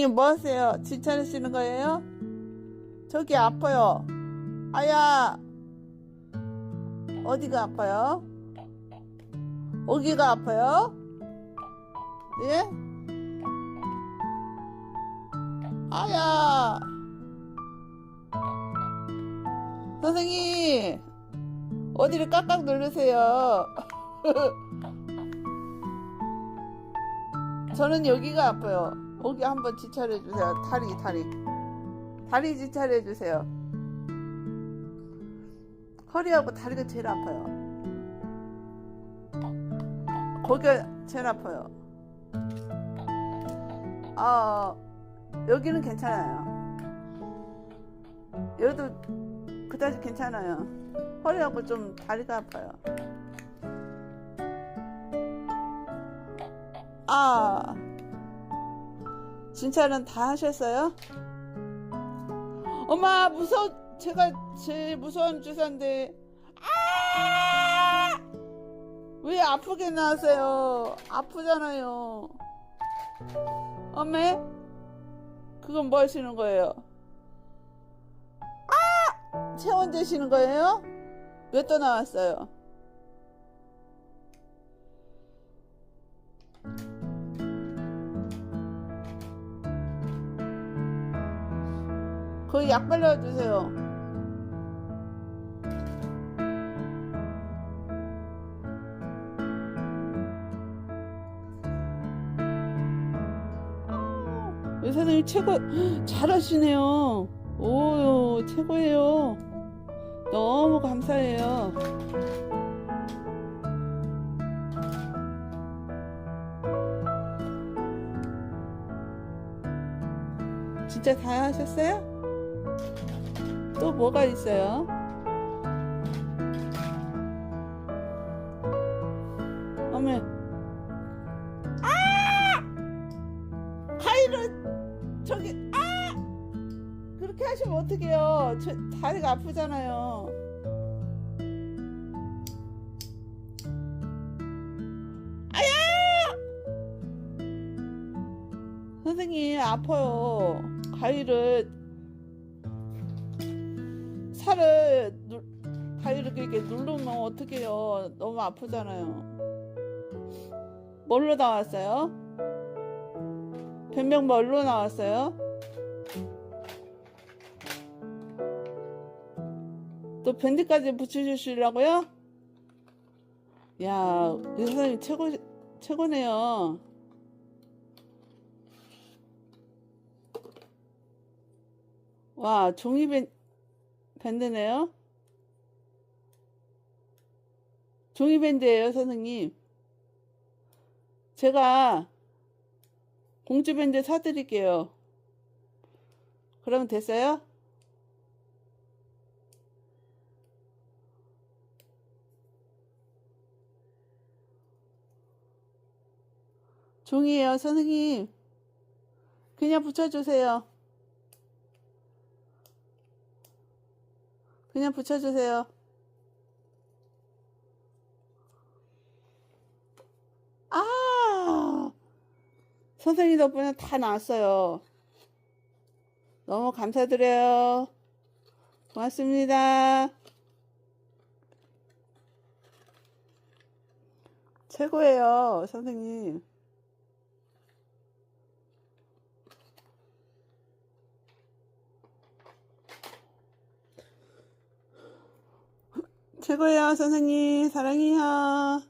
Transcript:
선생님 뭐 하세요? 진찰하시는 거예요? 저기 아파요. 아야. 어디가 아파요? 어디가 아파요? 예? 아야. 선생님. 어디를 깍깍 누르세요. 저는 여기가 아파요. 여기 한번 지찰해 주세요. 다리, 다리. 다리 지찰해 주세요. 허리하고 다리가 제일 아파요. 거기가 제일 아파요. 아, 여기는 괜찮아요. 여기도 그다지 괜찮아요. 허리하고 좀 다리가 아파요. 아, 진찰은 다 하셨어요? 엄마 무서워 제가 제일 무서운 주사인데 아! 왜 아프게 나세요? 아프잖아요. 엄매 그건 뭐 하시는 거예요? 아! 체온 재시는 거예요? 왜또 나왔어요? 거기 약 발라주세요. 의 선생님 최고 잘하시네요. 오 최고예요. 너무 감사해요. 진짜 다 하셨어요? 또 뭐가 있어요? 어메. 아! 아! 그렇게 하시면 어떡해요? 저 다리가 아프잖아요. 아야! 선생님 아파요. 가위를 살을 누, 가위를 이렇게 누르면 어떡해요? 너무 아프잖아요. 뭘로 나왔어요? 변명 뭘로 나왔어요? 또 밴드까지 붙여주시려고요? 야, 이 선생님 최고, 최고네요. 와, 종이 밴, 밴드네요? 종이 밴드예요, 선생님. 제가 공주 밴드 사드릴게요. 그러면 됐어요? 종이에요, 선생님. 그냥 붙여주세요. 그냥 붙여주세요. 아, 선생님 덕분에 다 나왔어요. 너무 감사드려요. 고맙습니다. 최고예요, 선생님. 최고예요, 선생님. 사랑해요.